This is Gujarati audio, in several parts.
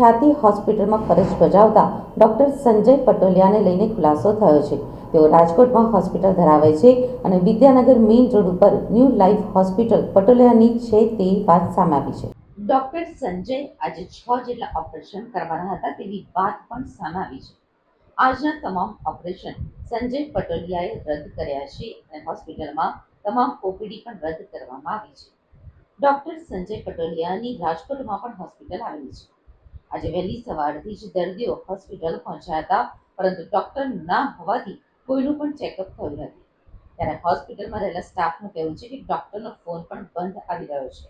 ખ્યાતિ હોસ્પિટલમાં ફરજ બજાવતા ડોક્ટર સંજય પટોલિયાને લઈને ખુલાસો થયો છે. તેઓ રાજકોટમાં હોસ્પિટલ ધરાવે છે અને વિદ્યાનગર મેઇન રોડ ઉપર ન્યૂ લાઈફ હોસ્પિટલ પટોલિયાની છે તે વાત સામે આવી છે. ડોક્ટર સંજય આજે છ જેટલા ઓપરેશન કરવાના હતા તેવી વાત પણ સામે આવી છે. આજના તમામ ઓપરેશન સંજય પટોલિયાએ રદ કર્યા છે અને હોસ્પિટલમાં તમામ ઓપીડી પણ રદ કરવામાં આવી છે. ડોક્ટર સંજય પટોલિયાની રાજકોટમાં પણ હોસ્પિટલ આવેલી છે. આજે વહેલી સવારથી જ દર્દીઓ હોસ્પિટલ પહોંચ્યા હતા, પરંતુ ડોક્ટર ના હોવાથી કોઈનું પણ ચેકઅપ થયું નથી. ત્યારે હોસ્પિટલમાં રહેલા સ્ટાફનું કહેવું છે કે ડોક્ટરનો ફોન પણ બંધ આવી રહ્યો છે.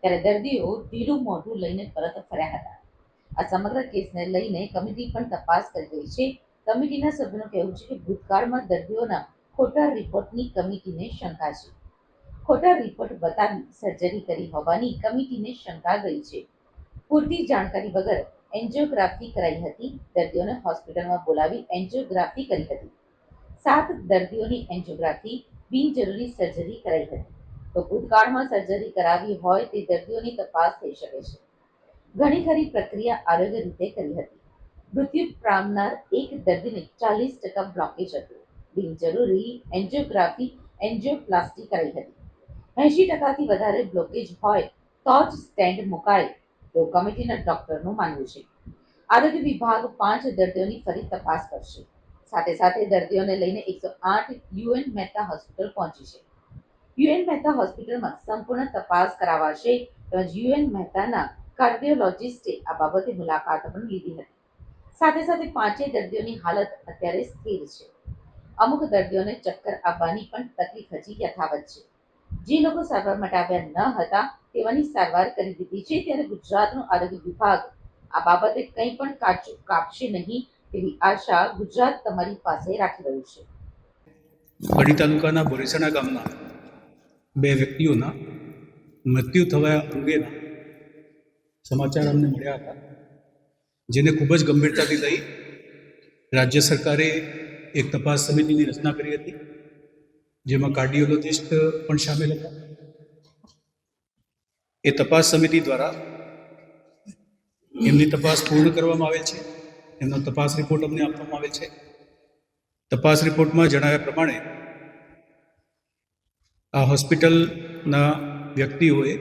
ત્યારે દર્દીઓ ઢીલું મોઢું લઈને પરત ફર્યા હતા. આ સમગ્ર કેસને લઈને કમિટી પણ તપાસ કરી રહી છે. કમિટીના સભ્યોનું કહેવું છે કે ભૂતકાળમાં દર્દીઓના ખોટા રિપોર્ટની કમિટીને શંકા છે. ખોટા રિપોર્ટ બતાવી સર્જરી કરી હોવાની કમિટીને શંકા ગઈ છે. પૂરતી જાણકારી વગર એન્જિયોગ્રાફી કરાઈ હતી. દર્દીઓને હોસ્પિટલમાં બોલાવી એન્જિયોગ્રાફી કરી હતી. સાત દર્દીઓની એન્જિયોગ્રાફી બિનજરૂરી સર્જરી કરાઈ હતી. તો ભૂતકાળમાં સર્જરી કરાવી હોય તે દર્દીઓની તપાસ થઈ શકે છે. ઘણી ખરી પ્રક્રિયા આરોગ્ય રીતે કરી હતી. મૃત્યુ પામનાર એક દર્દીને ચાલીસ ટકા બ્લોકેજ હતું. બિનજરૂરી એન્જિયોગ્રાફી એન્જિયોપ્લાસ્ટી કરાઈ હતી. એંશી ટકાથી વધારે બ્લોકેજ હોય તો જ સ્ટેન્ડ મુકાય તેવું કમિટીના ડોક્ટરનું માનવું છે. આરોગ્ય વિભાગ પાંચ દર્દીઓની ફરી તપાસ કરશે. સાથે સાથે દર્દીઓને લઈને એકસો આઠ યુએન મહેતા હોસ્પિટલ પહોંચી છે. યુએન મહેતા હોસ્પિટલમાં સંપૂર્ણ તપાસ કરાવાશે તેમજ યુએન મહેતાના કાર્ડિયોલોજિસ્ટે આ બાબતે મુલાકાત પણ લીધી હતી. સાથે સાથે પાંચેય દર્દીઓની હાલત અત્યારે સ્થિર છે. અમુક દર્દીઓને ચક્કર આવવાની પણ તકલીફ હજી યથાવત છે. જે લોકો સારવાર માટે આવ્યા ન હતા, તેવાની સારવાર કરી દીધી છે. ત્યારે ગુજરાતનું આરોગ્ય વિભાગ આ બાબતે કંઈ પણ કાચું કાપશે નહીં તેવી આશા ગુજરાત તમારી પાસે રાખી રહ્યું છે. કડી તાલુકાના બોરીસણા ગામના બે વ્યક્તિઓના મૃત્યુ થવા અંગેના સમાચાર અમને મળ્યા હતા, જેને ખૂબ જ ગંભીરતાથી લઈ રાજ્ય સરકારે એક તપાસ સમિતિની રચના કરી હતી. જેમાં કાર્ડિયોલોજિસ્ટ પણ સામેલ હતા. એ તપાસ સમિતિ દ્વારા એમની તપાસ પૂર્ણ કરવામાં આવેલ છે. એમનો તપાસ રિપોર્ટ અમને આપવામાં આવેલ છે. તપાસ રિપોર્ટમાં જણાવ્યા પ્રમાણે આ હોસ્પિટલના વ્યક્તિઓએ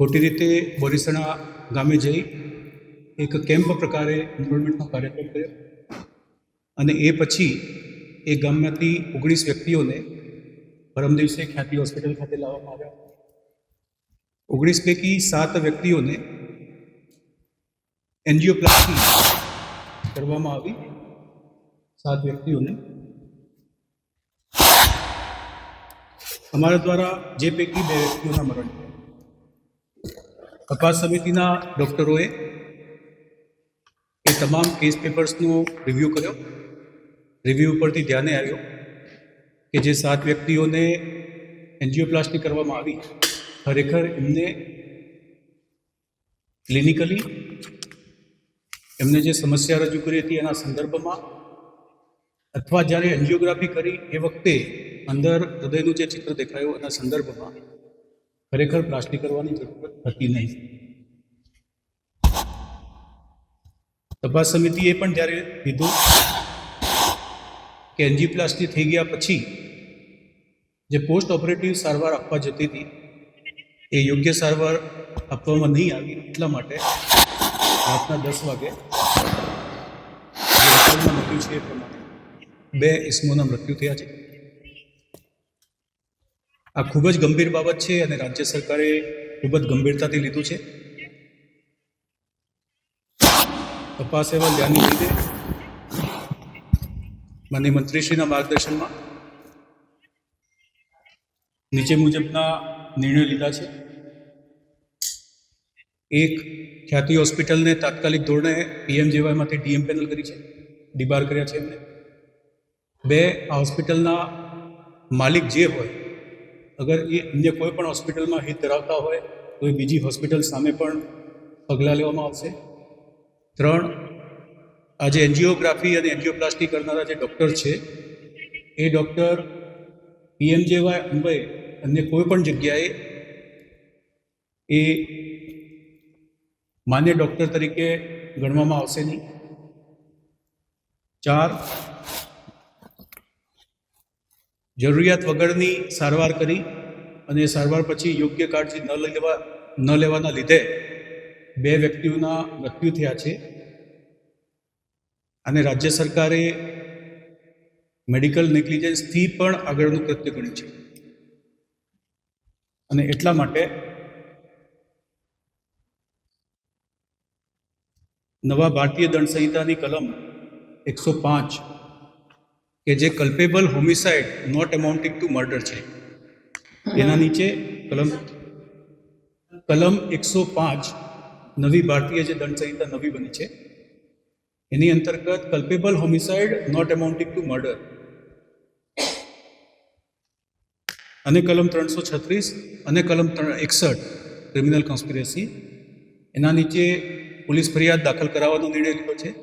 ખોટી રીતે બોરીસણા ગામે જઈ એક કેમ્પ પ્રકારે એનરોલમેન્ટનો કાર્યક્રમ કર્યો અને એ પછી એ ગામમાંથી ઓગણીસ વ્યક્તિઓને પરમ દિવસે ખ્યાતિ હોસ્પિટલ ખાતે લાવવામાં આવ્યા. ઓગણીસ પૈકી સાત વ્યક્તિઓને એન્જિયોપ્લાસ્ટી કરવામાં આવી. સાત વ્યક્તિઓને અમારા દ્વારા જે પૈકી બે વ્યક્તિઓના મરણ થયા. તપાસ સમિતિના ડૉક્ટરોએ એ તમામ કેસ પેપર્સનો રિવ્યૂ કર્યો. રિવ્યૂ પરથી ધ્યાને આવ્યો કે જે સાત વ્યક્તિઓને એન્જિયોપ્લાસ્ટી કરવામાં આવી, ખરેખર એમને ક્લિનિકલી એમને જે સમસ્યા રજૂ કરી હતી એના સંદર્ભમાં અથવા જ્યારે એન્જિયોગ્રાફી કરી એ વખતે અંદર હૃદયનું જે ચિત્ર દેખાયું એના સંદર્ભમાં ખરેખર પ્લાસ્ટિક કરવાની જરૂર હતી નહીં. તપાસ સમિતિએ પણ જ્યારે કીધું કે એન્જીપ્લાસ્ટી થઈ ગયા પછી જે પોસ્ટ ઓપરેટિવ સારવાર આપવા જતી હતી, એ યોગ્ય સારવાર આપવામાં નહીં આવી એટલા માટે રાતના દસ વાગે મૃત્યુ છે એ પ્રમાણે બે ઇસમોના મૃત્યુ થયા છે. આ ખૂબ જ ગંભીર બાબત છે અને રાજ્ય સરકારે ખૂબ જ ગંભીરતાથી લીધું છે. તપાસ એવા ધ્યાનની લીધે માનનીય મંત્રીશ્રીના માર્ગદર્શનમાં નીચે મુજબના નિર્ણય લીધા છે. એક ખ્યાતિ હોસ્પિટલને તાત્કાલિક ધોરણે પીએમજેવાયમાંથી ડીએમ પેનલ કરી છે. ડિબાર કર્યા છે એમને. બે, આ હોસ્પિટલના માલિક જે હોય, અગર એ અન્ય કોઈ પણ હોસ્પિટલમાં હિત ધરાવતા હોય, તો એ બીજી હોસ્પિટલ સામે પણ પગલાં લેવામાં આવશે. ત્રણ આજે એન્જિયોગ્રાફી અને એન્જિયોપ્લાસ્ટી કરનારા જે ડૉક્ટર છે, એ ડૉક્ટર પીએમજેવાય મુંબઈ અન્ય કોઈ પણ જગ્યાએ એ માન્ય ડૉક્ટર તરીકે ગણવામાં આવશે નહીં. ચાર, જરૂરિયાત વગરની સારવાર કરી અને સારવાર પછી યોગ્ય કાળજી ન લેવા, ન લેવાના લીધે બે વ્યક્તિઓના મૃત્યુ થયા છે. અને રાજ્ય સરકારે મેડિકલ નેગ્લિજન્સથી પણ આગળનું કૃત્ય ગણ્યું છે. અને એટલા માટે નવા ભારતીય દંડ સંહિતાની કલમ એકસો પાંચ કે જે culpable homicide not amounting to murder છે. એના નીચે કલમ કલમ એકસો પાંચ નવી ભારતીય જે દંડ સંહિતા નવી બની છે. એની અંતર્ગત culpable homicide not amounting to murder અને કલમ ત્રણસો છત્રીસ અને કલમ એકસઠ ક્રિમિનલ કોન્સ્પિરસી એના નીચે પોલીસ ફરિયાદ દાખલ કરાવવાનો નિર્ણય લીધો છે.